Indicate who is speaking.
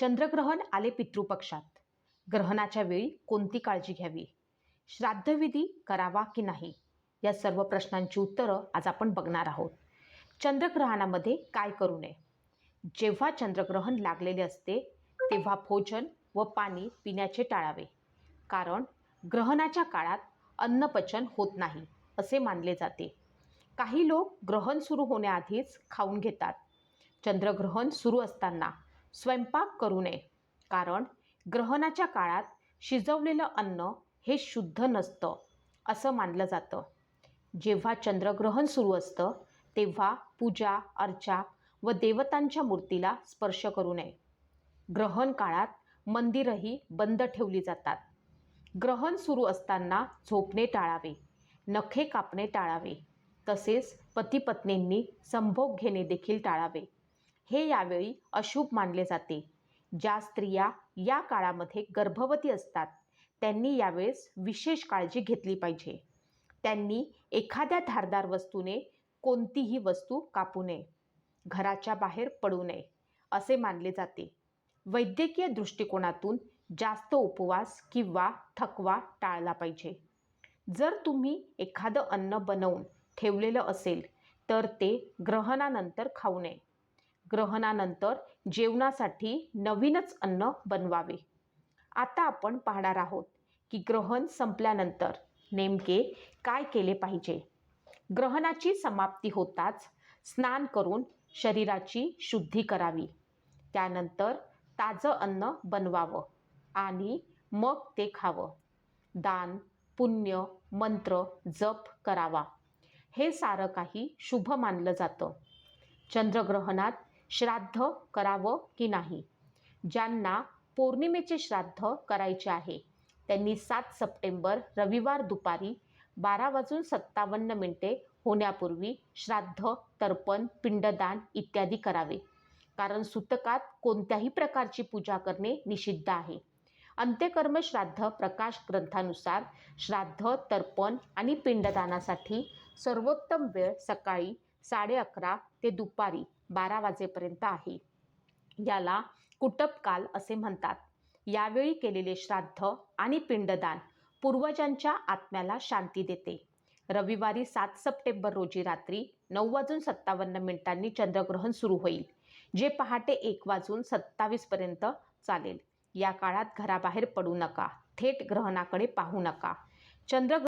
Speaker 1: चंद्रग्रहण आले पितृपक्षात. ग्रहणाच्या वेळी कोणती काळजी घ्यावी? श्राद्धविधी करावा की नाही? या सर्व प्रश्नांची उत्तरं आज आपण बघणार आहोत. चंद्रग्रहणामध्ये काय करू नये? जेव्हा चंद्रग्रहण लागलेले असते तेव्हा भोजन व पाणी पिण्याचे टाळावे. कारण ग्रहणाच्या काळात अन्नपचन होत नाही असे मानले जाते. काही लोक ग्रहण सुरू होण्याआधीच खाऊन घेतात. चंद्रग्रहण सुरू असताना स्वयंपाक करू नये. कारण ग्रहणाच्या काळात शिजवलेलं अन्न हे शुद्ध नसतं असं मानलं जातं. जेव्हा चंद्रग्रहण सुरू असतं तेव्हा पूजा अर्चा व देवतांच्या मूर्तीला स्पर्श करू नये. ग्रहण काळात मंदिरही बंद ठेवली जातात. ग्रहण सुरू असताना झोपणे टाळावे नखे कापणे टाळावे तसेच पतीपत्नींनी संभोग घेणे देखील टाळावे. हे यावेळी अशुभ मानले जाते. ज्या स्त्रिया या काळामध्ये गर्भवती असतात त्यांनी यावेळेस विशेष काळजी घेतली पाहिजे. त्यांनी एखाद्या धारदार वस्तूने कोणतीही वस्तू कापू नये. घराच्या बाहेर पडू नये असे मानले जाते. वैद्यकीय दृष्टिकोनातून जास्त उपवास किंवा थकवा टाळला पाहिजे. जर तुम्ही एखादं अन्न बनवून ठेवलेलं असेल तर ते ग्रहणानंतर खाऊ नये. ग्रहणानंतर जेवणासाठी नवीनच अन्न बनवावे. आता आपण पाहणार आहोत की ग्रहण संपल्यानंतर नेमके काय केले पाहिजे? ग्रहणाची समाप्ती होताच स्नान करून शरीराची शुद्धी करावी. त्यानंतर ताजं अन्न बनवावं आणि मग ते खावं. दान पुण्य मंत्र जप करावा. हे सारं काही शुभ मानलं जातं. चंद्रग्रहणात श्राद्ध करावं की नाही? ज्यांना पौर्णिमेचे श्राद्ध करायचे आहे त्यांनी सात सप्टेंबर रविवार दुपारी बारा वाजून सत्तावन्न मिनिटे होण्यापूर्वी श्राद्ध तर्पण पिंडदान इत्यादी करावे. कारण सुतकात कोणत्याही प्रकारची पूजा करणे निषिद्ध आहे. अंत्यकर्म श्राद्ध प्रकाश ग्रंथानुसार श्राद्ध तर्पण आणि पिंडदानासाठी सर्वोत्तम वेळ सकाळी साडे अकरा ते दुपारी बारा वाजेपर्यंत आहे. याला कुटपकाल असे म्हणतात. यावेळी केलेले श्राद्ध आणि पिंडदान पूर्वजांच्या आत्म्याला शांती देते. रविवारी सात सप्टेंबर रोजी रात्री नऊ वाजून सत्तावन्न मिनिटांनी चंद्रग्रहण सुरू होईल जे पहाटे एक वाजून सत्तावीसपर्यंत चालेल. या काळात घराबाहेर पडू नका थेट ग्रहणाकडे पाहू नका. चंद्र